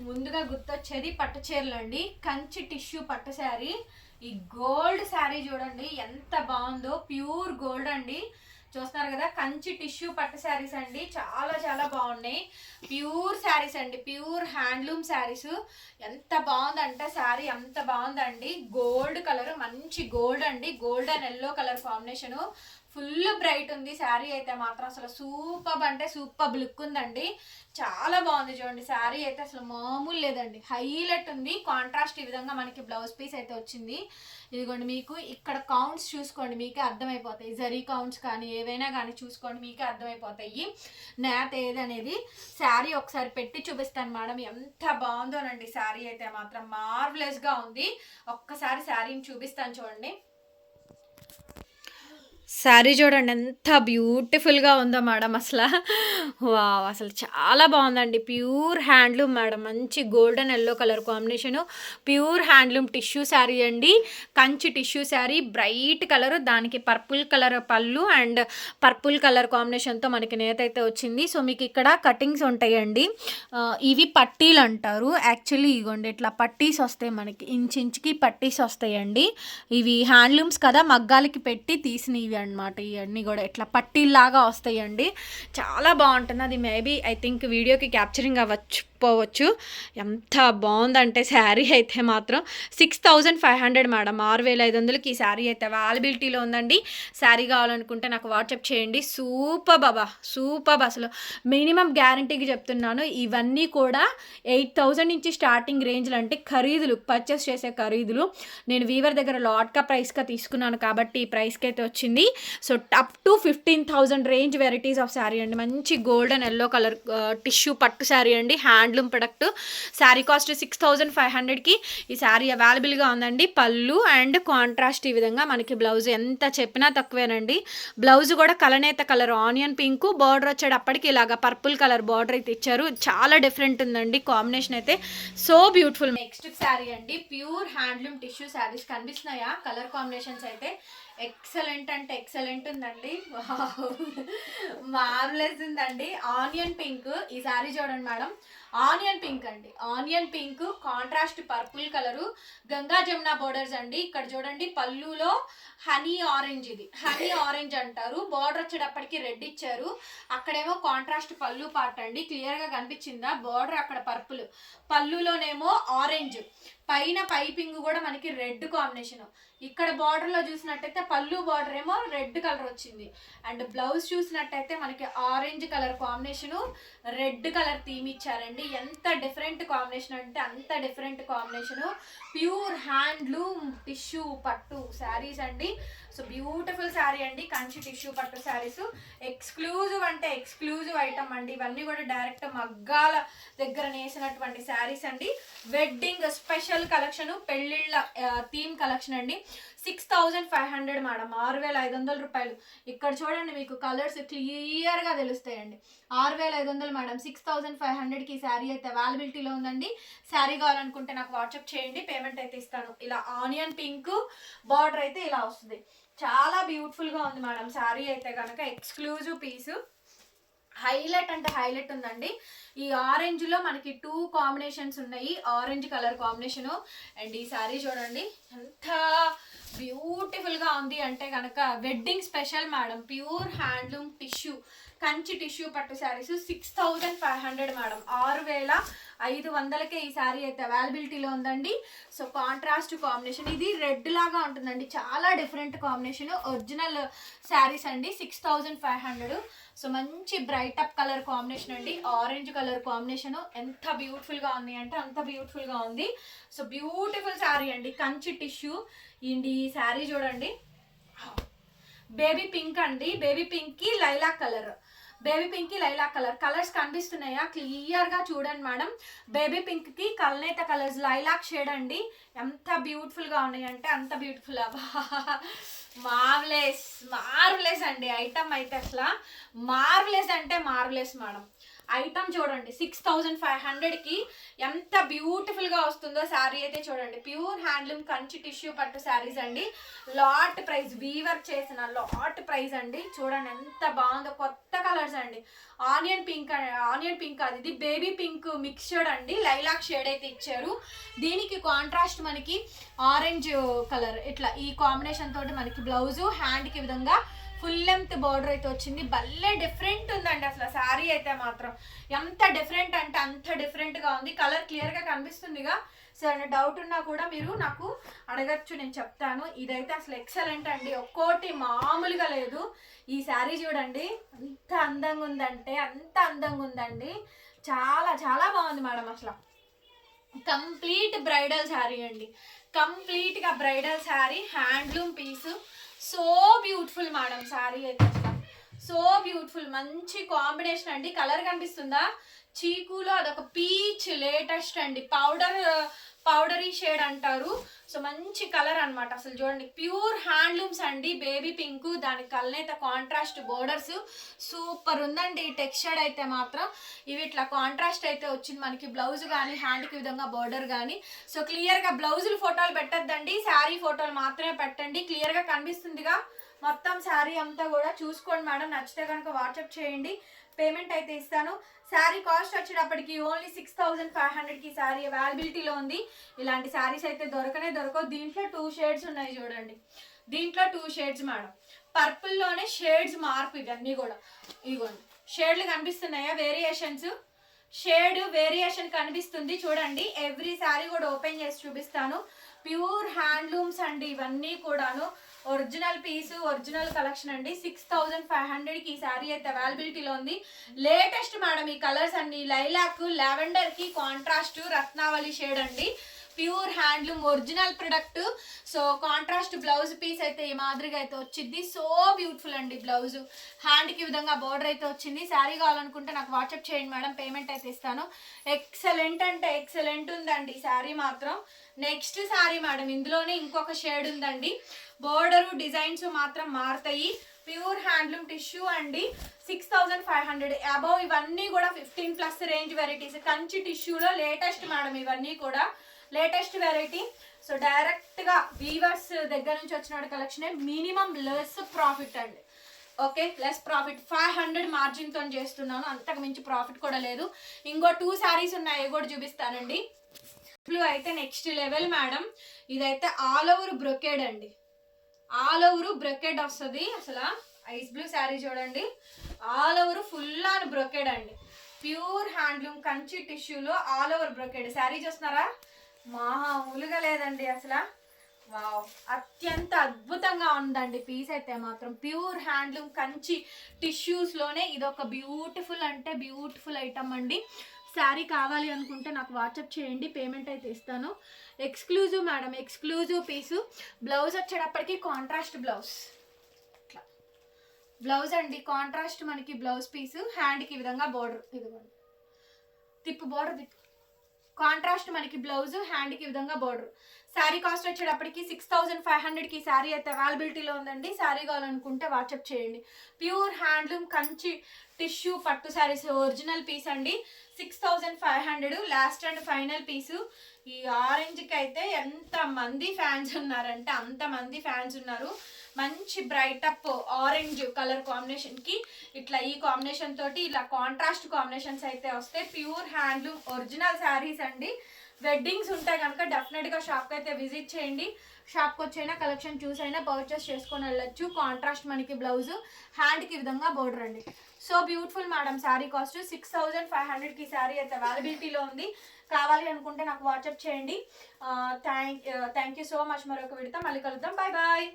ముందుగా గుర్తొచ్చేది పట్టు చీరలు అండి. కంచి టిష్యూ పట్టు శారీ. ఈ గోల్డ్ శారీ చూడండి ఎంత బాగుందో. ప్యూర్ గోల్డ్ అండి. చూస్తున్నారు కదా కంచి టిష్యూ పట్టు శారీస్ అండి. చాలా చాలా బాగున్నాయి. ప్యూర్ శారీస్ అండి ప్యూర్ హ్యాండ్లూమ్ శారీస్. ఎంత బాగుందంటే శారీ ఎంత బాగుందండి. గోల్డ్ కలర్ మంచి గోల్డ్ అండి. Gold and yellow colour combination. Full bright ఉంది. శారీ అయితే మాత్రం అసలు సూపర్ అంటే సూపర్ లుక్ ఉందండి. చాలా బాగుంది చూడండి. శారీ అయితే అసలు మామూలు లేదండి. హైలైట్ ఉంది. కాంట్రాస్ట్ ఈ విధంగా మనకి బ్లౌజ్ పీస్ అయితే వచ్చింది. ఇదిగోండి మీకు ఇక్కడ కౌంట్స్ చూసుకోండి. మీకే అర్థమైపోతాయి. జరీ కౌంట్స్ కానీ ఏవైనా కానీ చూసుకోండి. మీకే అర్థమైపోతాయి. నేత ఏదనేది శారీ ఒకసారి పెట్టి చూపిస్తాను మేడం. ఎంత బాగుందోనండి. శారీ అయితే మాత్రం మార్వలెస్గా ఉంది. ఒక్కసారి శారీని చూపిస్తాను చూడండి. శారీ చూడండి ఎంత బ్యూటిఫుల్గా ఉందో మేడం అసలు. వావ్ అసలు చాలా బాగుందండి. ప్యూర్ హ్యాండ్లూమ్ మేడం మంచి golden yellow colour combination. Pure handloom tissue sari అండి. Kanchi tissue sari bright colour దానికి పర్పుల్ కలర్ పళ్ళు అండ్ పర్పుల్ కలర్ కాంబినేషన్తో మనకి నేత అయితే వచ్చింది. సో మీకు ఇక్కడ కటింగ్స్ ఉంటాయండి. ఇవి పట్టీలు అంటారు. యాక్చువల్లీ ఇగోండి ఇట్లా పట్టీస్ వస్తాయి మనకి. ఇంచ్ ఇంచ్కి పట్టీస్ వస్తాయండి. ఇవి హ్యాండ్లూమ్స్ కదా మగ్గాలకి పెట్టి తీసినవి అనమాట ఇవన్నీ కూడా ఇట్లా పట్టీల్లాగా వస్తాయండి. చాలా బాగుంటుంది. అది మేబీ ఐ థింక్ వీడియోకి క్యాప్చరింగ్ అవ్వచ్చు పోవచ్చు. ఎంత బాగుందంటే శారీ అయితే మాత్రం six thousand five hundred madam. ఆరు వేల ఐదు వందలకి ఈ శారీ అయితే అవైలబిలిటీలో ఉందండి. శారీ కావాలనుకుంటే నాకు వాట్సాప్ చేయండి. సూపర్ బాబా సూపర్ అసలు మినిమం గ్యారంటీకి చెప్తున్నాను. ఇవన్నీ కూడా ఎయిట్ థౌజండ్ నుంచి స్టార్టింగ్ రేంజ్లు అంటే ఖరీదులు పర్చేస్ చేసే ఖరీదులు. నేను వీవర్ దగ్గర లాట్గా ప్రైస్గా తీసుకున్నాను కాబట్టి ఈ ప్రైస్కి అయితే వచ్చింది. So up to fifteen thousand range varieties of sari అండి. మంచి గోల్డెన్ ఎల్లో కలర్ టిష్యూ పట్టు శారీ అండి. Handloom product sari cost six thousand five హండ్రెడ్కి ఈ శారీ అవైలబుల్గా ఉందండి. పళ్ళు అండ్ కాంట్రాస్ట్ ఈ విధంగా మనకి బ్లౌజ్ ఎంత చెప్పినా తక్కువేనండి. బ్లౌజ్ కూడా కలనేత కలర్ ఆనియన్ పింక్ బార్డర్ వచ్చేటప్పటికి ఇలాగా పర్పుల్ కలర్ బార్డర్ అయితే ఇచ్చారు. చాలా డిఫరెంట్ ఉందండి. కాంబినేషన్ అయితే సో బ్యూటిఫుల్ నెక్స్ట్ శారీ అండి. ప్యూర్ హ్యాండ్లూమ్ టిష్యూ శారీస్ కనిపిస్తున్నాయా? కలర్ కాంబినేషన్స్ అయితే ఎక్సలెంట్ అంటే ఎక్సలెంట్ ఉందండి. మార్వలెస్ ఉందండి. Onion pink. ఈ సారీ చూడండి మేడం. ఆనియన్ పింక్ అండి. Onion pink contrast purple colour. Ganga Jamuna borders అండి. ఇక్కడ చూడండి పళ్ళులో హనీ ఆరెంజ్ ఇది. హనీ ఆరెంజ్ అంటారు. బార్డర్ వచ్చేటప్పటికి రెడ్ ఇచ్చారు. అక్కడేమో కాంట్రాస్ట్ పళ్ళు పార్ట్ అండి. క్లియర్గా కనిపించిందా? బార్డర్ అక్కడ పర్పుల్. పళ్ళులోనేమో ఆరెంజ్. పైన పైపింగ్ కూడా మనకి రెడ్ కాంబినేషన్. ఇక్కడ బార్డర్లో చూసినట్టయితే పళ్ళు బార్డర్ ఏమో రెడ్ కలర్ వచ్చింది. అండ్ బ్లౌజ్ చూసినట్టయితే మనకి orange colour combination red colour theme ఇచ్చారండి. ఎంత డిఫరెంట్ కాంబినేషన్ అంటే అంత different combination pure handloom tissue పట్టు శారీస్ అండి. సో బ్యూటిఫుల్ శారీ అండి కంచి టిష్యూ పట్టు శారీస్ ఎక్స్క్లూజివ్ అంటే ఎక్స్క్లూజివ్ ఐటమ్ అండి. ఇవన్నీ కూడా డైరెక్ట్ మగ్గాల దగ్గర నేసినటువంటి శారీస్ అండి. వెడ్డింగ్ స్పెషల్ కలెక్షన్ పెళ్ళిళ్ళ థీమ్ కలెక్షన్ అండి. Six thousand five hundred madam ఆరు వేల ఐదు వందల రూపాయలు. ఇక్కడ చూడండి మీకు కలర్స్ క్లియర్గా తెలుస్తాయండి. ఆరు వేల ఐదు వందలు మేడం సిక్స్ థౌజండ్ ఫైవ్ హండ్రెడ్కి ఈ శారీ అయితే అవైలబిలిటీలో ఉందండి. శారీ కావాలనుకుంటే నాకు వాట్సాప్ చేయండి పేమెంట్ అయితే ఇస్తాను. ఇలా ఆనియన్ పింక్ బార్డర్ అయితే ఇలా వస్తుంది. చాలా బ్యూటిఫుల్గా ఉంది మేడం. శారీ అయితే కనుక ఎక్స్క్లూజివ్ పీసు హైలైట్ అంటే హైలైట్ ఉందండి. ఈ ఆరెంజ్లో మనకి టూ కాంబినేషన్స్ ఉన్నాయి. ఆరెంజ్ కలర్ కాంబినేషన్ అండ్ ఈ శారీ చూడండి. ఎంత బ్యూటిఫుల్గా ఉంది అంటే కనుక wedding special madam. Pure handloom tissue Kanchi tissue పట్టు saris six thousand five hundred madam. ఆరు వేల ఐదు వందలకే ఈ శారీ అయితే అవైలబిలిటీలో ఉందండి. సో కాంట్రాస్ట్ కాంబినేషన్ ఇది రెడ్ లాగా ఉంటుందండి. చాలా డిఫరెంట్ కాంబినేషన్ ఒరిజినల్ శారీస్ అండి. Six thousand five hundred. So మంచి బ్రైట్ అప్ కలర్ కాంబినేషన్ అండి. ఆరెంజ్ కలర్ కాంబినేషన్ ఎంత బ్యూటిఫుల్గా ఉంది అంటే అంత బ్యూటిఫుల్గా ఉంది. సో బ్యూటిఫుల్ శారీ అండి. కంచి టిష్యూ. ఇండి ఈ శారీ చూడండి. బేబీ పింక్ అండి. బేబీ పింక్కి లైలా లైలాక్ కలర్. బేబీ పింక్కి లైలాక్ కలర్. కలర్స్ కనిపిస్తున్నాయా? క్లియర్గా చూడండి మేడం. బేబీ పింక్కి కల్నేత కలర్స్. లైలాక్ షేడ్ అండి. ఎంత బ్యూటిఫుల్గా ఉన్నాయంటే అంత బ్యూటిఫుల్ మార్వలెస్ మార్వలెస్ అండి. ఐటమ్ అయితే అసలు. మార్వలెస్ అంటే మార్వలెస్ మేడం. ఐటమ్ చూడండి. సిక్స్ థౌజండ్ ఫైవ్ హండ్రెడ్కి ఎంత బ్యూటిఫుల్గా వస్తుందో శారీ అయితే చూడండి. ప్యూర్ హ్యాండ్లూమ్ కంచి టిష్యూ పట్టు శారీస్ అండి. లాట్ ప్రైస్ వీవర్ చేసిన లాట్ ప్రైస్ అండి. చూడండి ఎంత బాగుందో కొత్త కలర్స్ అండి. ఆనియన్ పింక్ ఆనియన్ పింక్ అది. ఇది బేబీ పింక్ మిక్స్చర్డ్ అండి. లైలాక్ షేడ్ అయితే ఇచ్చారు. దీనికి కాంట్రాస్ట్ మనకి ఆరెంజ్ కలర్. ఇట్లా ఈ కాంబినేషన్ తోటి మనకి బ్లౌజు హ్యాండ్కి విధంగా ఫుల్ లెంత్ బార్డర్ అయితే వచ్చింది. భలే డిఫరెంట్ ఉందండి అసలు. శారీ అయితే మాత్రం ఎంత డిఫరెంట్ అంటే అంత డిఫరెంట్గా ఉంది. కలర్ క్లియర్గా కనిపిస్తుందిగా. సో డౌట్ ఉన్నా కూడా మీరు నాకు అడగచ్చు నేను చెప్తాను. ఇదైతే అసలు ఎక్సలెంట్ అండి. ఒక్కోటి మామూలుగా లేదు. ఈ శారీ చూడండి. అంత అందంగా ఉందంటే అంత అందంగా ఉందండి. చాలా చాలా బాగుంది మేడం అసలు. కంప్లీట్ బ్రైడల్ శారీ అండి. కంప్లీట్గా bridal sari handloom piece so beautiful madam sari అయితే సో బ్యూటిఫుల్ మంచి కాంబినేషన్ అండి. కలర్ కనిపిస్తుందా? చీకులో అదొక పీచ్ లేటెస్ట్ అండి. పౌడర్ పౌడరీ షేడ్ అంటారు. సో మంచి కలర్ అనమాట అసలు చూడండి. ప్యూర్ హ్యాండ్లూమ్స్ అండి. బేబీ పింక్ దాని కలనైతే కాంట్రాస్ట్ బోర్డర్స్ సూపర్ ఉందండి. టెక్స్చర్డ్ అయితే మాత్రం. ఇవి ఇట్లా కాంట్రాస్ట్ అయితే వచ్చింది మనకి బ్లౌజ్ కానీ హ్యాండ్కి విధంగా బోర్డర్ కానీ సో క్లియర్గా బ్లౌజులు ఫోటోలు పెట్టద్దండి. శారీ ఫోటోలు మాత్రమే పెట్టండి. క్లియర్గా కనిపిస్తుందిగా. మొత్తం శారీ అంతా కూడా చూసుకోండి మేడం. నచ్చితే కనుక వాట్సాప్ చేయండి. పేమెంట్ అయితే ఇస్తాను. శారీ కాస్ట్ వచ్చేటప్పటికి ఓన్లీ సిక్స్ థౌజండ్ ఫైవ్ హండ్రెడ్కి శారీ అవైలబిలిటీలో ఉంది. ఇలాంటి శారీస్ అయితే దొరకనే దొరకవు. దీంట్లో టూ షేడ్స్ ఉన్నాయి చూడండి. దీంట్లో టూ షేడ్స్ మేడం పర్పుల్లోనే షేడ్స్ మార్పు ఇవన్నీ కూడా. ఇదిగోండి షేడ్లు కనిపిస్తున్నాయా? వేరియేషన్స్ షేడ్ వేరియేషన్ కనిపిస్తుంది. చూడండి ఎవ్రీ శారీ కూడా ఓపెన్ చేసి చూపిస్తాను. ప్యూర్ హ్యాండ్లూమ్స్ అండి ఇవన్నీ కూడాను. ఒరిజినల్ పీస్ ఒరిజినల్ కలెక్షన్ అండి. సిక్స్ థౌజండ్ ఫైవ్ హండ్రెడ్కి ఈ శారీ అయితే అవైలబిలిటీలో ఉంది. లేటెస్ట్ మేడం ఈ కలర్స్ అన్ని లైలాక్ లెవెండర్కి కాంట్రాస్ట్ రత్నావళి షేడ్ అండి. Pure handloom original product. So contrast blouse piece అయితే ఈ మాదిరిగా అయితే వచ్చింది. సో బ్యూటిఫుల్ అండి బ్లౌజ్. హ్యాండ్కి విధంగా బోర్డర్ అయితే వచ్చింది. శారీ కావాలనుకుంటే నాకు వాట్సాప్ చేయండి మేడం పేమెంట్ అయితే ఇస్తాను. ఎక్సలెంట్ అంటే ఎక్సలెంట్ ఉందండి శారీ మాత్రం. నెక్స్ట్ శారీ మేడం ఇందులోనే ఇంకొక షేడ్ ఉందండి. బోర్డరు డిజైన్స్ మాత్రం మారుతాయి. ప్యూర్ హ్యాండ్లూమ్ టిష్యూ అండి. Six thousand five hundred. Above ఇవన్నీ కూడా fifteen plus range varieties. Kanchi టిష్యూలో లేటెస్ట్ మేడం ఇవన్నీ కూడా. Latest variety. సో డైరెక్ట్గా వీవర్స్ దగ్గర నుంచి వచ్చిన కలెక్షన్ మినిమం లెస్ ప్రాఫిట్ అండి. Okay less profit. Five hundred మార్జిన్తో చేస్తున్నాను. అంతకు మించి ప్రాఫిట్ కూడా లేదు. ఇంకో టూ శారీస్ ఉన్నాయి కూడా చూపిస్తానండి. బ్లూ అయితే నెక్స్ట్ లెవెల్ మేడం ఇదైతే ఆల్ ఓవర్ బ్రొకేడ్ అండి. ఆల్ ఓవర్ బ్రొకేడ్ వస్తుంది. అసలు ఐస్ బ్లూ శారీ చూడండి. All over full on brocade అండి. ప్యూర్ హ్యాండ్లూమ్ కంచి టిష్యూలో ఆల్ ఓవర్ బ్రొకేడ్ శారీ చూస్తున్నారా? మామూలుగా లేదండి అసలు. వావ్ అత్యంత అద్భుతంగా ఉందండి పీస్ అయితే మాత్రం. ప్యూర్ హ్యాండ్లూమ్ కంచి టిష్యూస్లోనే ఇది ఒక బ్యూటిఫుల్ అంటే బ్యూటిఫుల్ ఐటమ్ అండి. శారీ కావాలి అనుకుంటే నాకు వాట్సాప్ చేయండి పేమెంట్ అయితే ఇస్తాను. Exclusive madam exclusive piece. Blouse వచ్చేటప్పటికి కాంట్రాస్ట్ బ్లౌజ్. ఇట్లా. బ్లౌజ్ అండి కాంట్రాస్ట్ మనకి బ్లౌజ్ పీసు. హ్యాండ్కి ఈ విధంగా బోర్డర్ ఇదిగోండి. తిప్పు బార్డర్ తిప్పు. కాంట్రాస్ట్ మనకి బ్లౌజ్ హ్యాండ్కి విధంగా బార్డర్ శారీ కాస్ట్ వచ్చేటప్పటికి సిక్స్ థౌజండ్ ఫైవ్ హండ్రెడ్కి శారీ అయితే అవైలబిలిటీలో ఉందండి. శారీ కావాలనుకుంటే వాట్సాప్ చేయండి. ప్యూర్ హ్యాండ్లూమ్ కంచి టిష్యూ పట్టు శారీస్ ఒరిజినల్ పీస్ అండి. Six thousand five hundred last and final piece ఈ ఆరెంజ్కి అయితే ఎంత మంది ఫ్యాన్స్ ఉన్నారంటే అంత మంది ఫ్యాన్స్ ఉన్నారు. మంచి బ్రైట్ అప్ ఆరెంజ్ కలర్ కాంబినేషన్కి ఇట్లా ఈ కాంబినేషన్ తోటి ఇలా కాంట్రాస్ట్ కాంబినేషన్స్ అయితే వస్తాయి ప్యూర్ హ్యాండ్లూమ్ ఒరిజినల్ శారీస్ అండి. వెడ్డింగ్స్ ఉంటే కనుక డెఫినెట్గా షాప్కి అయితే విజిట్ చేయండి. షాప్కి వచ్చైనా కలెక్షన్ చూసైనా పర్చేస్ చేసుకొని వెళ్ళొచ్చు. కాంట్రాస్ట్ మనకి బ్లౌజ్ హ్యాండ్కి విధంగా బోర్డర్ అండి. So beautiful madam sari cost six thousand five హండ్రెడ్కి శారీ అయితే అవైలబిలిటీలో ఉంది. కావాలి అనుకుంటే నాకు వాట్సాప్ చేయండి. Thank thank you so much మరొక విడతా మళ్ళీ కలుద్దాం. Bye bye